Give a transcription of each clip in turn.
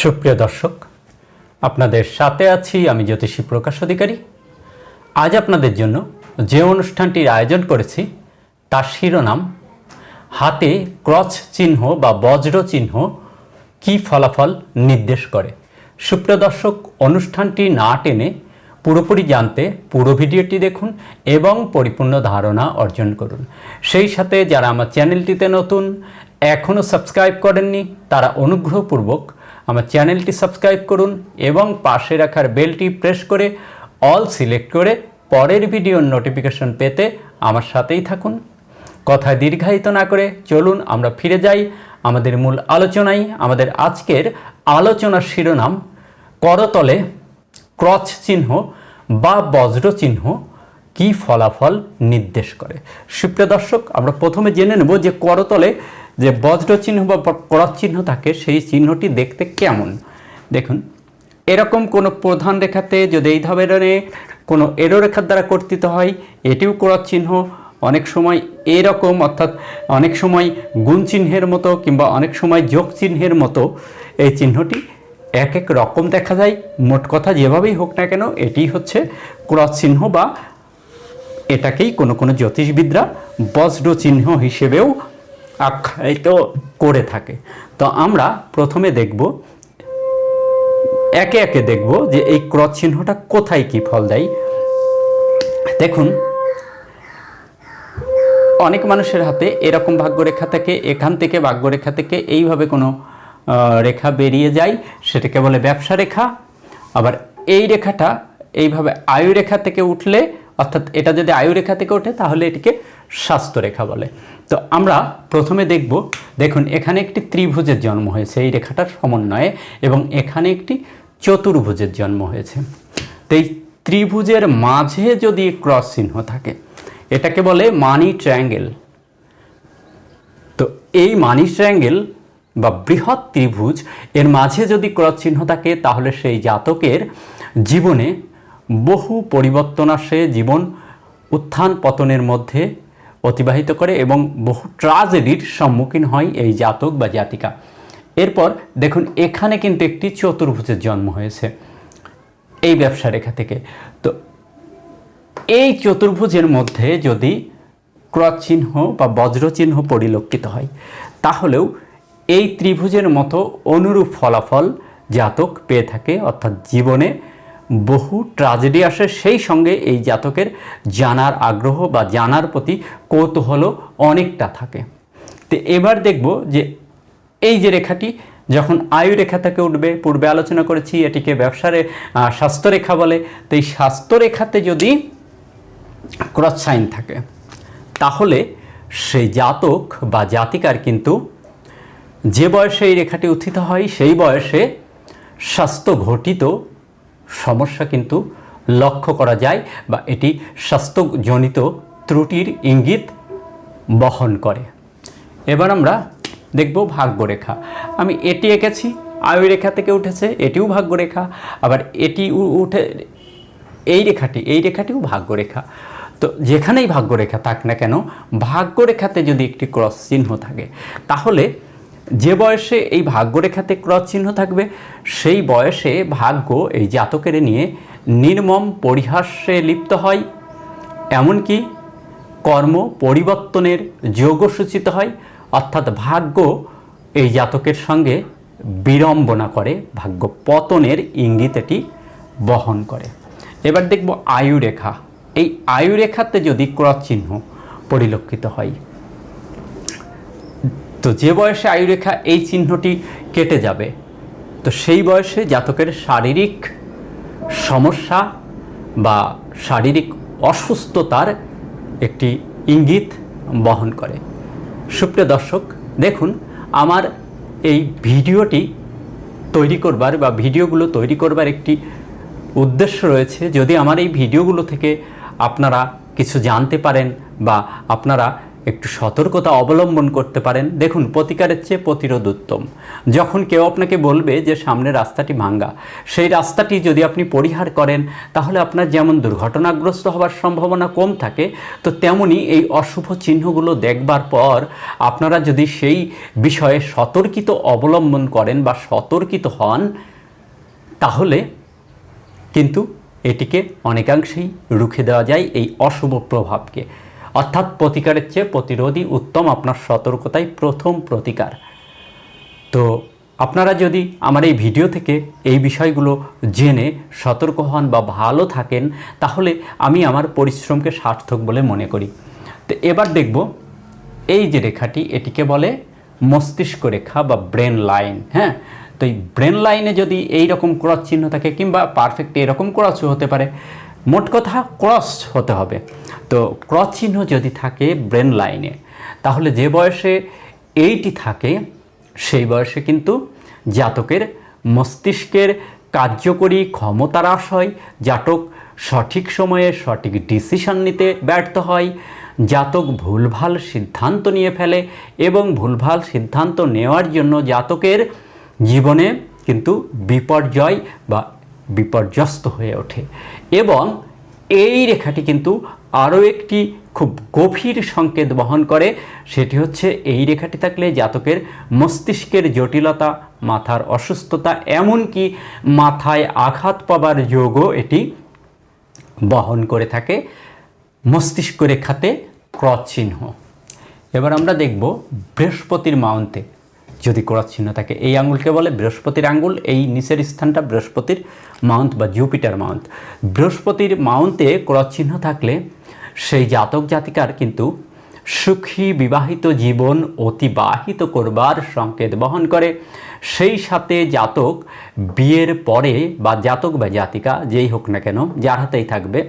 সুপ্রিয় দর্শক, আপনাদের সাথে আছি আমি জ্যোতিষী প্রকাশ অধিকারী। আজ আপনাদের জন্য যে অনুষ্ঠানটির আয়োজন করেছি, তার শিরোনাম, হাতে ক্রচ চিহ্ন বা বজ্র চিহ্ন কী ফলাফল নির্দেশ করে? সুপ্রিয় দর্শক, অনুষ্ঠানটি না টেনে পুরোপুরি জানতে পুরো ভিডিওটি দেখুন এবং পরিপূর্ণ ধারণা অর্জন করুন। সেই সাথে যারা আমার চ্যানেলটিতে নতুন এখনও সাবস্ক্রাইব করেননি, তারা অনুগ্রহপূর্বক আমার চ্যানেলটি সাবস্ক্রাইব করুন এবং পাশে রাখার বেলটি প্রেস করে অল সিলেক্ট করে পরের ভিডিওর নোটিফিকেশন পেতে আমার সাথেই থাকুন। কথায় দীর্ঘায়িত না করে চলুন আমরা ফিরে যাই আমাদের মূল আলোচনায়। আমাদের আজকের আলোচনার শিরোনাম, করতলে ক্রচ চিহ্ন বা বজ্র চিহ্ন কি ফলাফল নির্দেশ করে? সুপ্রিয় দর্শক, আমরা প্রথমে জেনে নেব যে করতলে যে বজ্র চিহ্ন বা ক্রচ চিহ্ন থাকে, সেই চিহ্নটি দেখতে কেমন? দেখুন, এরকম কোনো প্রধান রেখাতে যদি এই ধরনের কোনো এরো রেখার দ্বারা কর্তিত হয়, এটিও ক্রস চিহ্ন। অনেক সময় এরকম, অর্থাৎ অনেক সময় গুণ চিহ্নের মতো কিংবা অনেক সময় যোগ চিহ্নের মতো এই চিহ্নটি এক এক রকম দেখা যায়। মোট কথা যেভাবেই হোক না কেন, এটি হচ্ছে ক্রস চিহ্ন বা এটাকেই কোনো কোনো জ্যোতিষবিদরা বজ্র চিহ্ন হিসেবেও আখ্যায়িত করে থাকে। তো আমরা প্রথমে দেখব, একে একে দেখব যে এই ক্রস চিহ্নটা কোথায় কি ফল দেয়। দেখুন, অনেক মানুষের হাতে এরকম ভাগ্যরেখা থেকে, এখান থেকে ভাগ্যরেখা থেকে এইভাবে কোনো রেখা বেরিয়ে যায়, সেটাকে বলে ব্যবসা রেখা। আবার এই রেখাটা এইভাবে আয়ু রেখা থেকে উঠলে অর্থাৎ এটা যদি আয়ু রেখা থেকে ওঠে, তাহলে এটিকে স্বাস্থ্য রেখা বলে। তো আমরা প্রথমে দেখব, দেখুন, এখানে একটি ত্রিভুজের জন্ম হয়েছে এই রেখাটার সমন্বয়ে, এবং এখানে একটি চতুর্ভুজের জন্ম হয়েছে। তো এই ত্রিভুজের মাঝে যদি ক্রস চিহ্ন থাকে, এটাকে বলে মানি ট্রায়াঙ্গেল। তো এই মানি ট্রায়াঙ্গেল বা বৃহৎ ত্রিভুজ, এর মাঝে যদি ক্রস চিহ্ন থাকে, তাহলে সেই জাতকের জীবনে বহু পরিবর্তন আসে জীবন উত্থান পতনের মধ্যে অতিবাহিত করে এবং বহু ট্রাজেডির সম্মুখীন হয় এই জাতক বা জাতিকা। এরপর দেখুন, এখানে কিন্তু একটি চতুর্ভুজের জন্ম হয়েছে এই ব্যবসা রেখা থেকে। তো এই চতুর্ভুজের মধ্যে যদি ক্রস চিহ্ন বা বজ্র চিহ্ন পরিলক্ষিত হয়, তাহলেও এই ত্রিভুজের মতো অনুরূপ ফলাফল জাতক পেয়ে থাকে, অর্থাৎ জীবনে বহু ট্রাজেডি আসে সেই সঙ্গে এই জাতকের জানার আগ্রহ বা জানার প্রতি কৌতূহল অনেকটা থাকে। তো এবার দেখব যে এই যে রেখাটি, যখন আয়ু রেখা থেকে উঠবে, পূর্বে আলোচনা করেছি, এটিকে ব্যবসারে স্বাস্থ্যরেখা বলে। তো এই স্বাস্থ্যরেখাতে যদি ক্রস সাইন থাকে, তাহলে সেই জাতক বা জাতিকার কিন্তু যে বয়সে এই রেখাটি উত্থিত হয়, সেই বয়সে স্বাস্থ্য ঘটিত সমস্যা কিন্তু লক্ষ্য করা যায় বা এটি স্বাস্থ্যজনিত ত্রুটির ইঙ্গিত বহন করে। এবার আমরা দেখব ভাগ্যরেখা। আমি এটি এঁকেছি, আয়ু রেখা থেকে উঠেছে, এটিও ভাগ্যরেখা, আবার এটি উঠে, এই রেখাটি, এই রেখাটিও ভাগ্যরেখা। তো যেখানেই ভাগ্যরেখা থাক না কেন, ভাগ্যরেখাতে যদি একটি ক্রস চিহ্ন থাকে, তাহলে যে বয়সে এই ভাগ্যরেখাতে ক্রস চিহ্ন থাকবে, সেই বয়সে ভাগ্য এই জাতকের নিয়ে নির্মম পরিহাস্যে লিপ্ত হয়। এমনকি কর্ম পরিবর্তনের যোগ সূচিত হয়। অর্থাৎ ভাগ্য এই জাতকের সঙ্গে বিড়ম্বনা করে, ভাগ্য পতনের ইঙ্গিত এটি বহন করে। এবার দেখব আয়ু রেখা এই আয়ু রেখাতে যদি ক্রস চিহ্ন পরিলক্ষিত হয় তো যে বয়সে আয়ুরেখা এই চিহ্নটি কেটে যাবে, তো সেই বয়সে জাতকের শারীরিক সমস্যা বা শারীরিক অসুস্থতার একটি ইঙ্গিত বহন করে। সুপ্রিয় দর্শক, দেখুন, আমার এই ভিডিওটি তৈরি করবার বা ভিডিওগুলো তৈরি করবার একটি উদ্দেশ্য রয়েছে। যদি আমার এই ভিডিওগুলো থেকে আপনারা কিছু জানতে পারেন বা আপনারা একটু সতর্কতা অবলম্বন করতে পারেন। দেখুন, প্রতিকারের চেয়ে প্রতিরোধ উত্তম। যখন কেউ আপনাকে বলবে যে, সামনে রাস্তাটি ভাঙ্গা। সেই রাস্তাটি যদি আপনি পরিহার করেন, তাহলে আপনার যেমন দুর্ঘটনাগ্রস্ত হওয়ার সম্ভাবনা কম থাকে, তো তেমনি এই অশুভ চিহ্নগুলো দেখবার পর আপনারা যদি সেই বিষয়ে সতর্কিত অবলম্বন করেন বা সতর্কিত হন, তাহলে কিন্তু এটিকে অনেকাংশেই রুখে দেওয়া যায় এই অশুভ প্রভাবকে। অর্থাৎ প্রতিকারের চেয়ে প্রতিরোধই উত্তম আপনার সতর্কতাই প্রথম প্রতিকার। তো আপনারা যদি আমার এই ভিডিও থেকে এই বিষয়গুলো জেনে সতর্ক হন বা ভালো থাকেন, তাহলে আমি আমার পরিশ্রমকে সার্থক বলে মনে করি। তো এবার দেখব এই যে রেখাটি, এটিকে বলে মস্তিষ্ক রেখা বা ব্রেন লাইন হ্যাঁ? তো এই ব্রেন লাইনে যদি এই রকম ক্রস চিহ্ন থাকে কিংবা পারফেক্ট এরকম ক্রসও হতে পারে মোট কথা ক্রস হতে হবে। তো ক্রস চিহ্ন যদি থাকে ব্রেন লাইনে, তাহলে যে বয়সে এইটি থাকে, সেই বয়সে কিন্তু জাতকের মস্তিষ্কের কার্যকরী ক্ষমতা হ্রাস হয়, জাতক সঠিক সময়ে সঠিক ডিসিশন নিতে ব্যর্থ হয়, জাতক ভুলভাল সিদ্ধান্ত নিয়ে ফেলে এবং ভুলভাল সিদ্ধান্ত নেওয়ার জন্য জাতকের জীবনে কিন্তু বিপর্যয় বা বিপর্যস্ত হয়ে ওঠে। এবং এই রেখাটি কিন্তু আরও একটি খুব গভীর সংকেত বহন করে, সেটি হচ্ছে এই রেখাটি থাকলে জাতকের মস্তিষ্কের জটিলতা, মাথার অসুস্থতা, এমনকি মাথায় আঘাত পাবার যোগও এটি বহন করে থাকে মস্তিষ্ক রেখাতে ক্রস চিহ্ন এবার আমরা দেখব বৃহস্পতির মাউন্টে যদি ক্রস চিহ্ন থাকে এই আঙ্গুলকে বলে বৃহস্পতির আঙ্গুল এই নিচের স্থানটা বৃহস্পতির মাউন্ট বা জুপিটার মাউন্ট। বৃহস্পতির মাউন্টে ক্রস চিহ্ন থাকলে সেই জাতক জাতিকার কিন্তু সুখী বিবাহিত জীবন অতিবাহিত করবার সংকেত বহন করে। সেই সাথে জাতক বিয়ের পরে বা জাতক বা জাতিকা যেই হোক না কেন, যার হাতেই থাকবে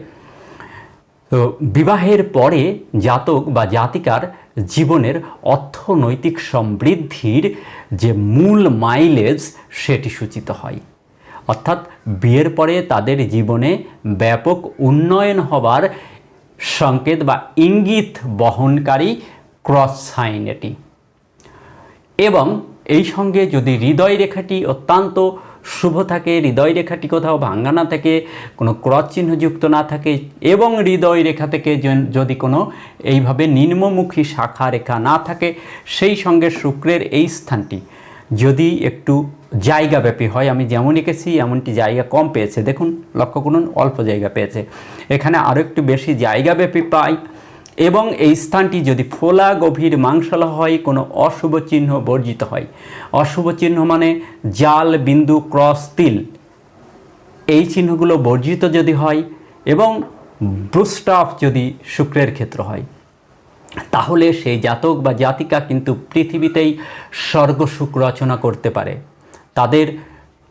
তো বিবাহের পরে জাতক বা জাতিকার জীবনের অর্থনৈতিক সমৃদ্ধির যে মূল মাইলেজ সেটি সূচিত হয়। অর্থাৎ বিয়ের পরে তাদের জীবনে ব্যাপক উন্নয়ন হবার সংকেত বা ইঙ্গিত বহনকারী ক্রস সাইন এটি। এবং এই সঙ্গে যদি হৃদয় রেখাটি অত্যন্ত শুভ থাকে, হৃদয় রেখাটি কোথাও ভাঙ্গা না থাকে, কোনো ক্রস চিহ্নযুক্ত না থাকে এবং হৃদয় রেখা থেকে যদি কোনো এইভাবে নিম্নমুখী শাখা রেখা না থাকে, সেই সঙ্গে শুক্রের এই স্থানটি। যদি একটু জায়গাব্যাপী হয়, আমি যেমন এঁকেছি, এমনটি জায়গা কম পেয়েছে। দেখুন, লক্ষ্য করুন, অল্প জায়গা পেয়েছে। এখানে আরও একটু বেশি জায়গাব্যাপী পাই এবং এই স্থানটি যদি ফোলা গভীর মাংসলা হয়, কোনো অশুভ চিহ্ন বর্জিত হয়। অশুভ চিহ্ন মানে জাল, বিন্দু, ক্রস, তিল। এই চিহ্নগুলো বর্জিত যদি হয় এবং ব্রুস্টাফ যদি শুক্রের ক্ষেত্র হয়, তাহলে সেই জাতক বা জাতিকা কিন্তু পৃথিবীতেই স্বর্গ স্বর্গসুখ রচনা করতে পারে। তাদের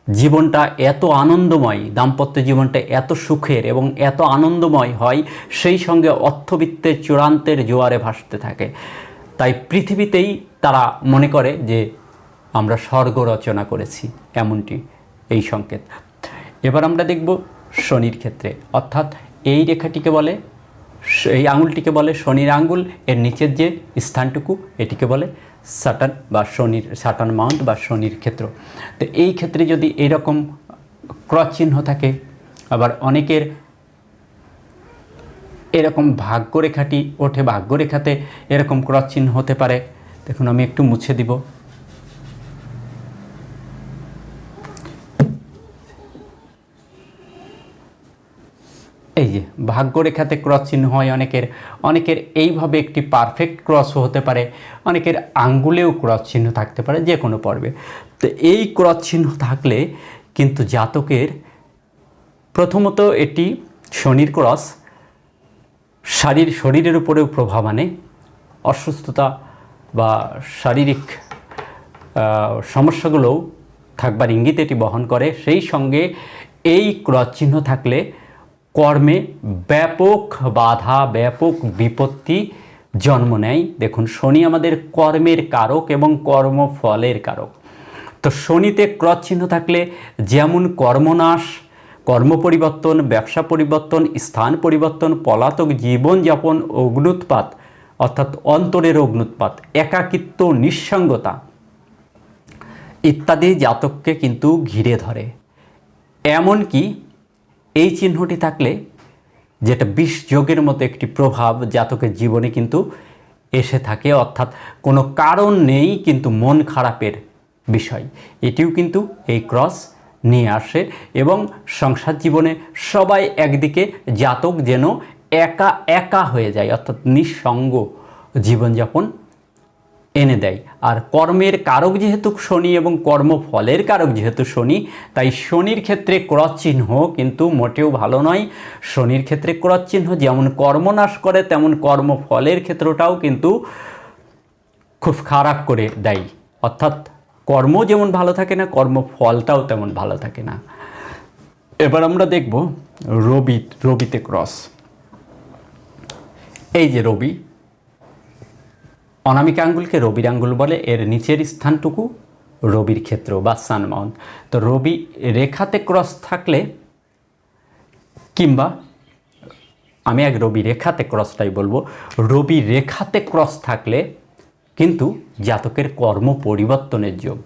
জীবনটা এত আনন্দময়, দাম্পত্য জীবনটা এত সুখের এবং এত আনন্দময় হয়, সেই সঙ্গে অর্থবিত্তের চূড়ান্তের জোয়ারে ভাসতে থাকে। তাই পৃথিবীতেই তারা মনে করে যে আমরা স্বর্গ রচনা করেছি, এমনটি এই সংকেত। এবার আমরা দেখব শনির ক্ষেত্রে। অর্থাৎ এই রেখাটিকে বলে, এই আঙুলটিকে বলে শনির আঙ্গুল এর নিচের যে স্থানটুকু, এটিকে বলে সাটান বা শনির সাটান মাউন্ট বা শনির ক্ষেত্র। তো এই ক্ষেত্রে যদি এরকম ক্রস চিহ্ন থাকে, আবার অনেকের এরকম ভাগ্যরেখাটি ওঠে, ভাগ্যরেখাতে এরকম ক্রস চিহ্ন হতে পারে। দেখুন, আমি একটু মুছে দিব এই যে ভাগ্যরেখাতে ক্রস চিহ্ন হয়, অনেকের অনেকের এইভাবে একটি পারফেক্ট ক্রসও হতে পারে, অনেকের আঙ্গুলেও ক্রস চিহ্ন থাকতে পারে যে কোনো পর্বে। তো এই ক্রস চিহ্ন থাকলে কিন্তু জাতকের প্রথমত এটি শনির ক্রস, শারীর, শরীরের উপরেও প্রভাব আনে, অসুস্থতা বা শারীরিক সমস্যাগুলোও থাকবার ইঙ্গিত এটি বহন করে। সেই সঙ্গে এই ক্রস চিহ্ন থাকলে কর্মে ব্যাপক বাধা, ব্যাপক বিপত্তি জন্ম নেয়। দেখুন, শনি আমাদের কর্মের কারক এবং কর্মফলের কারক। তো শনিতে ক্রস চিহ্ন থাকলে যেমন কর্মনাশ, কর্ম পরিবর্তন, ব্যবসা পরিবর্তন, স্থান পরিবর্তন, পলাতক জীবনযাপন অগ্নুৎপাত, অর্থাৎ অন্তরের অগ্নুৎপাত, একাকিত্ব, নিঃসঙ্গতা ইত্যাদি জাতককে কিন্তু ঘিরে ধরে। এমনকি এই চিহ্নটি থাকলে যেটা বিষ যোগের মতো একটি প্রভাব জাতকের জীবনে কিন্তু এসে থাকে, অর্থাৎ কোনো কারণ নেই কিন্তু মন খারাপের বিষয়। এটিও কিন্তু এই ক্রস নিয়ে আসে এবং সংসার জীবনে সবাই একদিকে জাতক যেন একা একা হয়ে যায়, অর্থাৎ নিঃসঙ্গ জীবনযাপন এনে দেয়। আর কর্মের কারক যেহেতু শনি এবং কর্মফলের কারক যেহেতু শনি, তাই শনির ক্ষেত্রে ক্রস চিহ্ন কিন্তু মোটেও ভালো নয়। শনির ক্ষেত্রে ক্রস চিহ্ন যেমন কর্মনাশ করে, তেমন কর্মফলের ক্ষেত্রটাও কিন্তু খুব খারাপ করে দেয়। অর্থাৎ কর্ম যেমন ভালো থাকে না, কর্মফলটাও তেমন ভালো থাকে না। এবার আমরা দেখব রবি, রবিতে ক্রস এই যে রবি অনামিকা আঙ্গুলকে রবির আঙ্গুল বলে, এর নিচের স্থানটুকু রবির ক্ষেত্র বা সান মাউন্ট তো রবি রেখাতে ক্রস থাকলে কিংবা আমি এক রবি রেখাতে ক্রসটাই বলব, রবি রেখাতে ক্রস থাকলে কিন্তু জাতকের কর্ম পরিবর্তনের যোগ।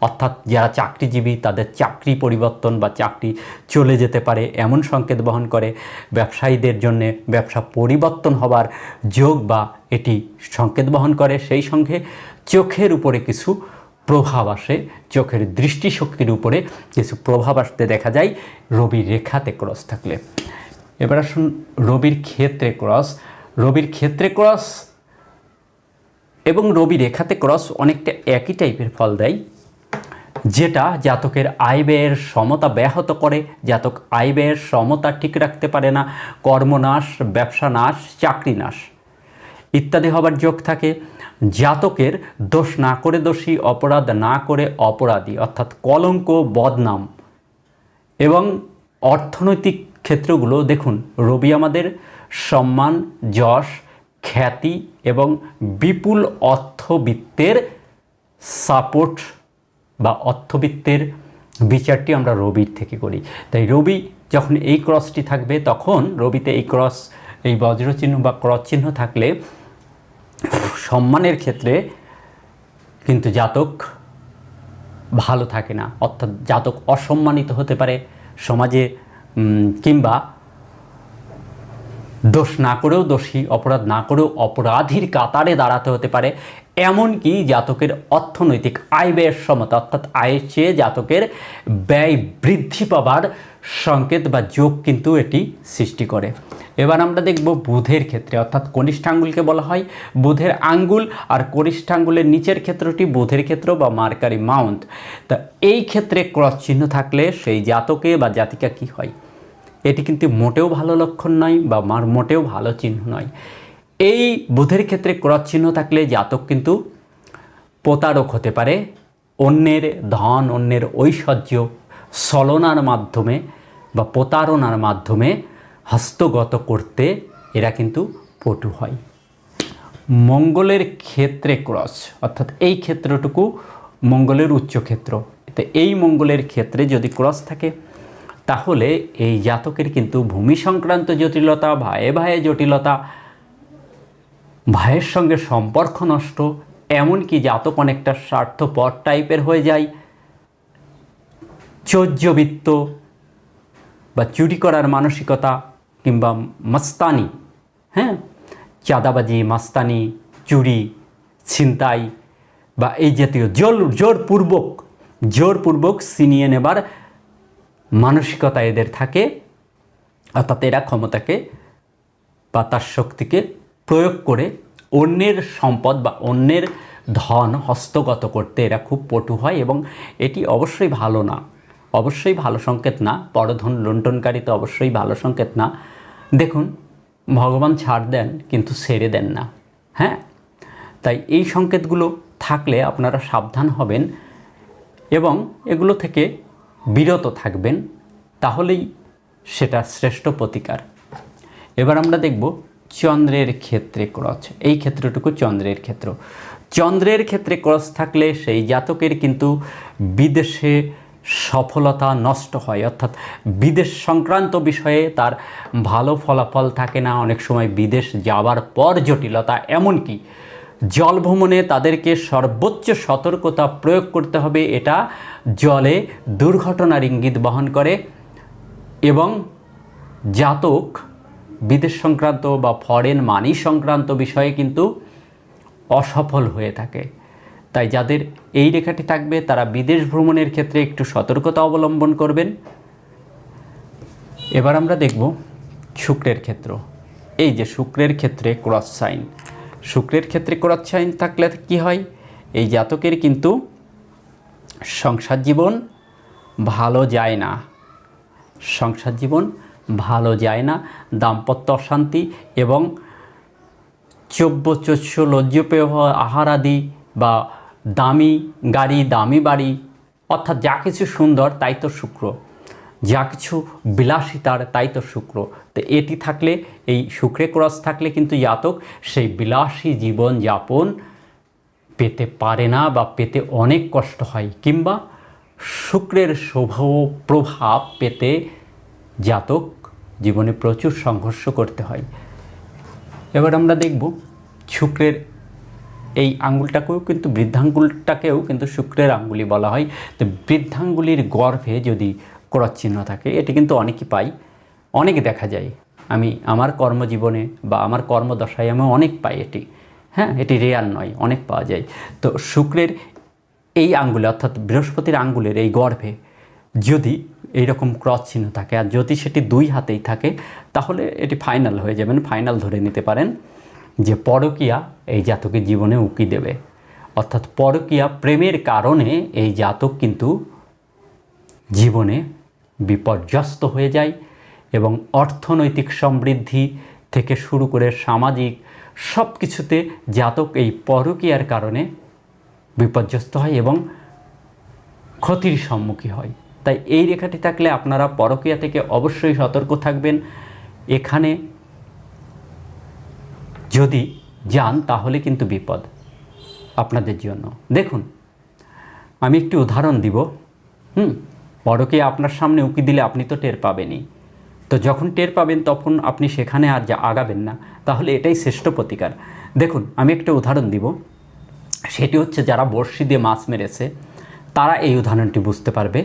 অর্থাৎ যারা চাকরিজীবী, তাদের চাকরি পরিবর্তন বা চাকরি চলে যেতে পারে এমন সংকেত বহন করে। ব্যবসায়ীদের জন্য ব্যবসা পরিবর্তন হবার যোগ বা এটি সংকেত বহন করে। সেই সঙ্গে চোখের উপরে কিছু প্রভাব আসে। চোখের দৃষ্টিশক্তির উপরে কিছু প্রভাব আসতে দেখা যায় রবি রেখাতে ক্রস থাকলে। এবার আসুন রবির ক্ষেত্রে ক্রস। রবির ক্ষেত্রে ক্রস এবং রবি রেখাতে ক্রস অনেকটা একই টাইপের ফল দেয়। যেটা জাতকের আয় ব্যয়ের সমতা ব্যাহত করে। জাতক আয় ব্যয়ের সমতা ঠিক রাখতে পারে না। কর্মনাশ ব্যবসা নাশ চাকরি নাশ ইত্যাদি হবার যোগ থাকে। জাতকের দোষ না করে দোষী, অপরাধ না করে অপরাধী অর্থাৎ কলঙ্ক, বদনাম এবং অর্থনৈতিক ক্ষেত্রগুলো দেখুন, রবি আমাদের সম্মান, যশ, খ্যাতি এবং বিপুল অর্থবিত্তের সাপোর্ট বা অর্থবিত্তের বিচারটি আমরা রবির থেকে করি। তাই রবি যখন এই ক্রসটি থাকবে, তখন রবিতে এই ক্রস, এই বজ্রচিহ্ন বা ক্রস চিহ্ন থাকলে সম্মানের ক্ষেত্রে কিন্তু জাতক ভালো থাকে না। অর্থাৎ জাতক অসম্মানিত হতে পারে সমাজে কিংবা দোষ না করেও দোষী, অপরাধ না করেও অপরাধীর কাতারে দাঁড়াতে হতে পারে। এমনকি জাতকের অর্থনৈতিক আয় ব্যয়ের সমতা, অর্থাৎ আয়ের চেয়ে জাতকের ব্যয় বৃদ্ধি পাবার সংকেত বা যোগ কিন্তু এটি সৃষ্টি করে। এবার আমরা দেখব বুধের ক্ষেত্রে, অর্থাৎ কনিষ্ঠাঙ্গুলকে বলা হয়। বুধের আঙ্গুল আর কনিষ্ঠাঙ্গুলের নিচের ক্ষেত্রটি বুধের ক্ষেত্র বা মার্কারি মাউন্ট। তা এই ক্ষেত্রে ক্রস চিহ্ন থাকলে সেই জাতকে বা জাতিকা কি হয়? এটি কিন্তু মোটেও ভালো লক্ষণ নয় বা মার মোটেও ভালো চিহ্ন নয়। এই বুধের ক্ষেত্রে ক্রস চিহ্ন থাকলে জাতক কিন্তু প্রতারক হতে পারে। অন্যের ধন, অন্যের ঐশ্বর্য ছলনার মাধ্যমে বা প্রতারণার মাধ্যমে হস্তগত করতে এরা কিন্তু পটু হয়। মঙ্গলের ক্ষেত্রে ক্রস, অর্থাৎ এই ক্ষেত্রটুকু মঙ্গলের উচ্চ ক্ষেত্র তো এই মঙ্গলের ক্ষেত্রে যদি ক্রস থাকে তাহলে এই জাতকের কিন্তু ভূমি সংক্রান্ত জটিলতা, ভায়ে ভায়ে জটিলতা ভাইয়ের সঙ্গে সম্পর্ক নষ্ট, এমনকি জাতক অনেকটা স্বার্থপর টাইপের হয়ে যায়। চৌর্যবৃত্ত বা চুরি করার মানসিকতা কিংবা মাস্তানি হ্যাঁ? চাঁদাবাজি, মাস্তানি, চুরি, ছিনতাই বা এই জাতীয় জোর, জোরপূর্বক জোরপূর্বক ছিনিয়ে নেবার মানসিকতা এদের থাকে, অর্থাৎ এরা ক্ষমতাকে বা তার শক্তিকে প্রয়োগ করে অন্যের সম্পদ বা অন্যের ধন হস্তগত করতে এরা খুব পটু হয় এবং এটি অবশ্যই ভালো না। অবশ্যই ভালো সংকেত না। পরধন লুণ্ঠনকারী তো অবশ্যই ভালো সংকেত না। দেখুন, ভগবান ছাড় দেন কিন্তু ছেড়ে দেন না। হ্যাঁ? তাই এই সংকেতগুলো থাকলে আপনারা সাবধান হবেন এবং এগুলো থেকে বিরত থাকবেন, তাহলেই সেটা শ্রেষ্ঠ প্রতিকার। এবার আমরা দেখব চন্দ্রের ক্ষেত্রে ক্রস। এই ক্ষেত্রটুকু চন্দ্রের ক্ষেত্র। চন্দ্রের ক্ষেত্রে ক্রস থাকলে সেই জাতকের কিন্তু বিদেশে সফলতা নষ্ট হয়। অর্থাৎ বিদেশ সংক্রান্ত বিষয়ে তার ভালো ফলাফল থাকে না। অনেক সময় বিদেশ যাওয়ার পর জটিলতা। এমনকি জল ভ্রমণে তাদেরকে সর্বোচ্চ সতর্কতা প্রয়োগ করতে হবে। এটা জলে দুর্ঘটনার ইঙ্গিত বহন করে এবং জাতক, বিদেশ সংক্রান্ত বা ফরেন মানি সংক্রান্ত বিষয়ে কিন্তু অসফল হয়ে থাকে। তাই যাদের এই রেখাটি থাকবে, তারা বিদেশ ভ্রমণের ক্ষেত্রে একটু সতর্কতা অবলম্বন করবেন। এবার আমরা দেখব শুক্রের ক্ষেত্র। এই যে শুক্রের ক্ষেত্রে ক্রস সাইন শুক্রের ক্ষেত্রে ক্রস সাইন থাকলে কি হয়? এই জাতকের কিন্তু সংসার জীবন ভালো যায় না। সংসার জীবন ভালো যায় না। দাম্পত্য অশান্তি এবং চব্য চস্য লজ্জপেয় আহার আদি বা দামি গাড়ি, দামি বাড়ি, অর্থাৎ যা কিছু সুন্দর তাই তো শুক্র। যা কিছু বিলাসিতার তাই তো শুক্র। তো এটি থাকলে, এই শুক্রে ক্রস থাকলে কিন্তু জাতক সেই বিলাসী জীবন যাপন পেতে পারে না বা পেতে অনেক কষ্ট হয়, কিংবা শুক্রের শুভ প্রভাব পেতে জাতক জীবনে প্রচুর সংঘর্ষ করতে হয়। এবার আমরা দেখব শুক্রের এই আঙ্গুলটাকেও কিন্তু বৃদ্ধাঙ্গুলটাকেও কিন্তু শুক্রের আঙ্গুলি বলা হয়। তো বৃদ্ধাঙ্গুলির গর্ভে যদি ক্রস চিহ্ন থাকে, এটি কিন্তু অনেকই পাই, অনেক দেখা যায়। আমি আমার কর্মজীবনে বা আমার কর্মদশায় আমি অনেক পাই এটি। হ্যাঁ এটি রেয়ার নয়, অনেক পাওয়া যায়। তো শুক্রের এই আঙ্গুলে, অর্থাৎ বৃহস্পতির আঙ্গুলের এই গর্ভে যদি এইরকম ক্রস চিহ্ন থাকে আর যদি সেটি দুই হাতেই থাকে, তাহলে এটি ফাইনাল হয়ে যাবেন, ফাইনাল ধরে নিতে পারেন যে পরকিয়া এই জাতকের জীবনে উকি দেবে। অর্থাৎ পরকিয়া প্রেমের কারণে এই জাতক কিন্তু জীবনে বিপর্যস্ত হয়ে যায় এবং অর্থনৈতিক সমৃদ্ধি থেকে শুরু করে সামাজিক সব কিছুতে জাতক এই পরকীয়ার কারণে বিপর্যস্ত হয় এবং ক্ষতির সম্মুখীন হয়। তাই এই রেখাটি থাকলে আপনারা পরকীয়া থেকে অবশ্যই সতর্ক থাকবেন। এখানে যদি যান তাহলে কিন্তু বিপদ আপনাদের জন্য। দেখুন, আমি একটি উদাহরণ দিব। হুম? পরকে আপনার সামনে উঁকি দিলে আপনি তো টের পাবেনই। তো যখন টের পাবেন তখন আপনি সেখানে আর যা আগাবেন না, তাহলে এটাই শ্রেষ্ঠ প্রতিকার। দেখুন, আমি একটা উদাহরণ দিব। সেটি হচ্ছে যারা বড়শি দিয়ে মাছ মেরেছে, তারা এই উদাহরণটি বুঝতে পারবে।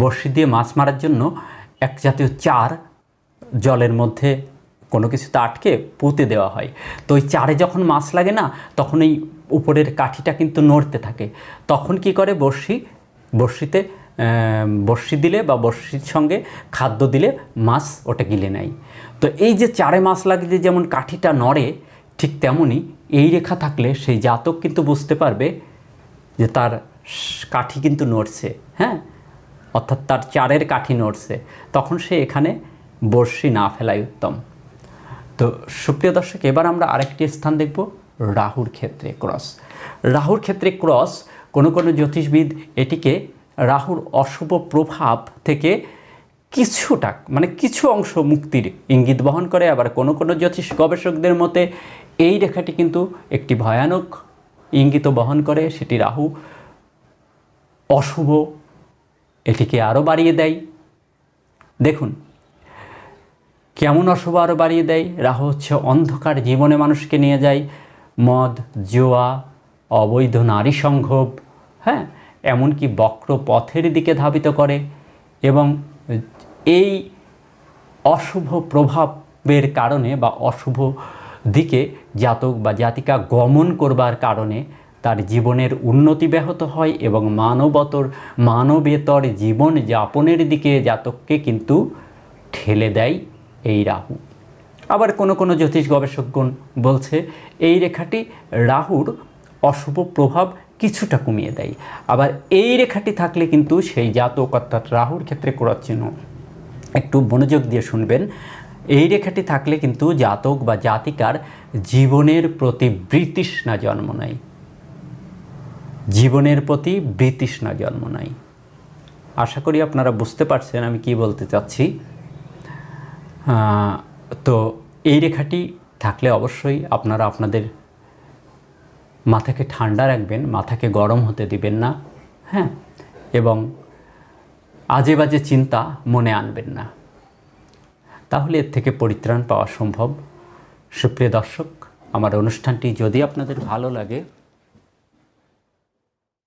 বড়শি দিয়ে মাছ মারার জন্য এক জাতীয় চার জলের মধ্যে কোনো কিছুতে আটকে পুঁতে দেওয়া হয়। তো ওই চারে যখন মাছ লাগে না, তখন এই উপরের কাঠিটা কিন্তু নড়তে থাকে। তখন কি করে বড়শি? বড়শিতে বড়শি দিলে বা বড়শির সঙ্গে খাদ্য দিলে মাছ ওটা গিলে নেয়। তো এই যে চারে মাছ লাগলে যেমন কাঠিটা নড়ে, ঠিক তেমনই এই রেখা থাকলে সেই জাতক কিন্তু বুঝতে পারবে যে তার কাঠি কিন্তু নড়ছে হ্যাঁ? অর্থাৎ তার চারের কাঠি নড়ছে। তখন সে এখানে বড়শি না ফেলাই উত্তম। তো সুপ্রিয় দর্শক, এবার আমরা আরেকটি স্থান দেখব, রাহুর ক্ষেত্রে ক্রস। রাহুর ক্ষেত্রে ক্রস কোনো কোনো জ্যোতিষবিদ এটিকে রাহুর অশুভ প্রভাব থেকে কিছুটা মানে কিছু অংশ মুক্তির ইঙ্গিত বহন করে। আবার কোনো কোনো জ্যোতিষ গবেষকদের মতে এই রেখাটি কিন্তু একটি ভয়ানক ইঙ্গিত বহন করে। সেটি রাহু অশুভ, এটিকে আরও বাড়িয়ে দেয়। দেখুন, কেমন অশুভ আরও বাড়িয়ে দেয়? রাহু হচ্ছে অন্ধকার জীবনে মানুষকে নিয়ে যায়। মদ, জোয়া, অবৈধ নারী সংঘব হ্যাঁ? এমনকি বক্র পথের দিকে ধাবিত করে এবং এই অশুভ প্রভাবের কারণে বা অশুভ দিকে জাতক বা জাতিকা গমন করবার কারণে তার জীবনের উন্নতি ব্যাহত হয় এবং মানবতর, মানবেতর জীবন যাপনের দিকে জাতককে কিন্তু ঠেলে দেয় এই রাহু। আবার কোনো কোনো জ্যোতিষ গবেষকগণ বলছে, এই রেখাটি রাহুর অশুভ প্রভাব কিছুটা কমিয়ে দেয়। আবার এই রেখাটি থাকলে কিন্তু সেই জাতক অর্থাৎ রাহুর ক্ষেত্রে করার চিহ্ন। একটু মনোযোগ দিয়ে শুনবেন। এই রেখাটি থাকলে কিন্তু জাতক বা জাতিকার জীবনের প্রতি বৃতৃষ্ণা জন্ম নেয়। জীবনের প্রতি বৃতৃষ্ণা জন্ম নেয়। আশা করি আপনারা বুঝতে পারছেন আমি কি বলতে চাচ্ছি। তো এই রেখাটি থাকলে অবশ্যই আপনারা আপনাদের মাথাকে ঠান্ডা রাখবেন, মাথাকে গরম হতে দিবেন না হ্যাঁ? এবং আজে বাজে চিন্তা মনে আনবেন না। তাহলে এর থেকে পরিত্রাণ পাওয়া সম্ভব। সুপ্রিয় দর্শক, আমার অনুষ্ঠানটি যদি আপনাদের ভালো লাগে